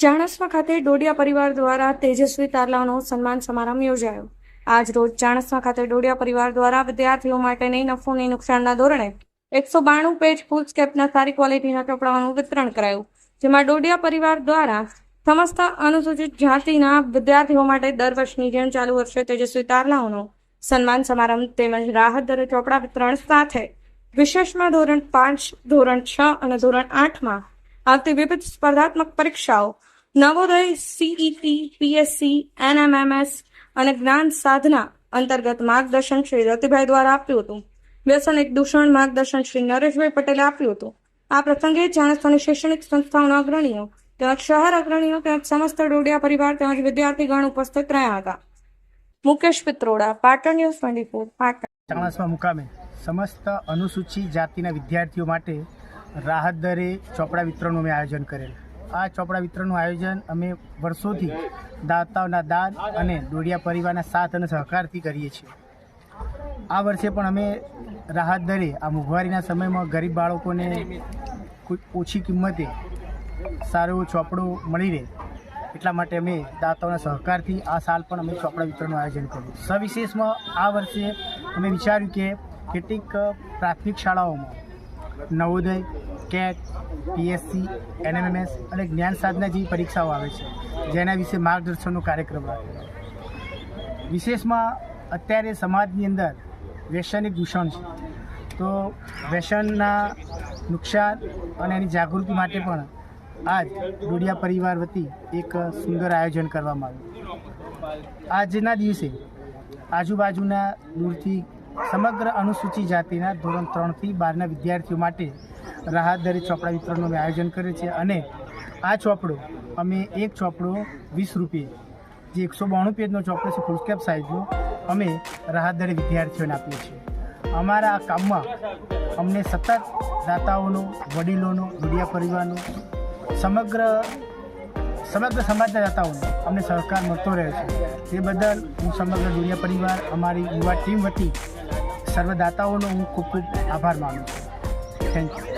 ચાણસ્મા ખાતે ડોડિયા પરિવાર દ્વારા તેજસ્વી તારલાઓનો સન્માન સમારંભ યોજાયો. આજ રોજ ચાણસ્મા ખાતે ડોડિયા પરિવાર દ્વારા વિદ્યાર્થીઓ માટે નહીં નફો નુકસાનના ધોરણે એકસો બાણું પેજ ફૂલ સ્કેપના સારી ક્વોલિટીના ચોપડાઓનું વિતરણ કરાયું, જેમાં ડોડિયા પરિવાર દ્વારા સમસ્ત અનુસૂચિત જાતિના વિદ્યાર્થીઓ માટે દર વર્ષની જેમ ચાલુ વર્ષે તેજસ્વી તારલાઓનો સન્માન સમારંભ તેમજ રાહત દરે ચોપડા વિતરણ સાથે વિશેષમાં ધોરણ પાંચ, ધોરણ છ અને ધોરણ આઠમાં આવતી વિવિધ સ્પર્ધાત્મક પરીક્ષાઓ, નવોદય સીઈટી પીએસસી એનએમએમએસ અને જ્ઞાન સાધના અંતર્ગત માર્ગદર્શન શ્રી રતિભાઈ દ્વારા આપ્યું હતું. વ્યસન એક દૂષણ માર્ગદર્શન શ્રી નરેશભાઈ પટેલે આપ્યું હતું. આ પ્રસંગે ચાણસ્યની શૈક્ષણિક સંસ્થાઓના અગ્રણીઓ તેમજ શહેર અગ્રણીઓ તેમજ સમસ્ત ડોડિયા પરિવાર તેમજ વિદ્યાર્થીગણ ઉપસ્થિત રહ્યા હતા. Mukesh Pitroda, Patan news twenty four, Patan. Chanasma મુકામે સમસ્ત અનુસૂચિત જાતિના વિદ્યાર્થીઓ માટે રાહત દરે ચોપડા વિતરણનું અમે આયોજન કરેલ. આ ચોપડા વિતરણનું આયોજન અમે વર્ષોથી દાતાઓના દાન અને ડોડિયા પરિવારના સાથ અને સહકારથી કરીએ છીએ. આ વર્ષે પણ અમે રાહત દરે આ મોંઘવારીના સમયમાં ગરીબ બાળકોને ઓછી કિંમતે સારું ચોપડું મળી રહે, એટલા માટે અમે દાતાઓના સહકારથી આ સાલ પણ અમે ચોપડા વિતરણનું આયોજન કર્યું. સવિશેષમાં આ વર્ષે અમે વિચાર્યું કે કેટલીક પ્રાથમિક શાળાઓમાં નવોદય, કેટ, પીએસસી, એનએમએમએસ અને જ્ઞાન સાધના જેવી પરીક્ષાઓ આવે છે, જેના વિશે માર્ગદર્શનનો કાર્યક્રમ રાખેલો. વિશેષમાં અત્યારે સમાજની અંદર વ્યસનિક દૂષણ છે. તો વ્યસનના નુકસાન અને એની જાગૃતિ માટે પણ આજ ડોડિયા પરિવાર વતી એક સુંદર આયોજન કરવામાં આવ્યું. આજના દિવસે આજુબાજુના દૂરથી સમગ્ર અનુસૂચિત જાતિના ધોરણ ત્રણથી બારના વિદ્યાર્થીઓ માટે રાહત દરે ચોપડા વિતરણનું આયોજન કરીએ છીએ અને આ ચોપડો અમે એક ચોપડો વીસ રૂપિયે જે એકસો બાણું પેજનો ચોપડો છે ફૂલકેપ સાઇઝનો અમે રાહત દરે વિદ્યાર્થીઓને આપીએ છીએ. અમારા આ કામમાં અમને સતત દાતાઓનો, વડીલોનો, મીડિયા પરિવારનો, સમગ્ર સમગ્ર સમાજના દાતાઓનો અમને સહકાર મળતો રહે છે. તે બદલ હું સમગ્ર દુનિયા પરિવાર, અમારી યુવા ટીમ વતી સર્વ હું ખૂબ ખૂબ આભાર માનું છું. Thank you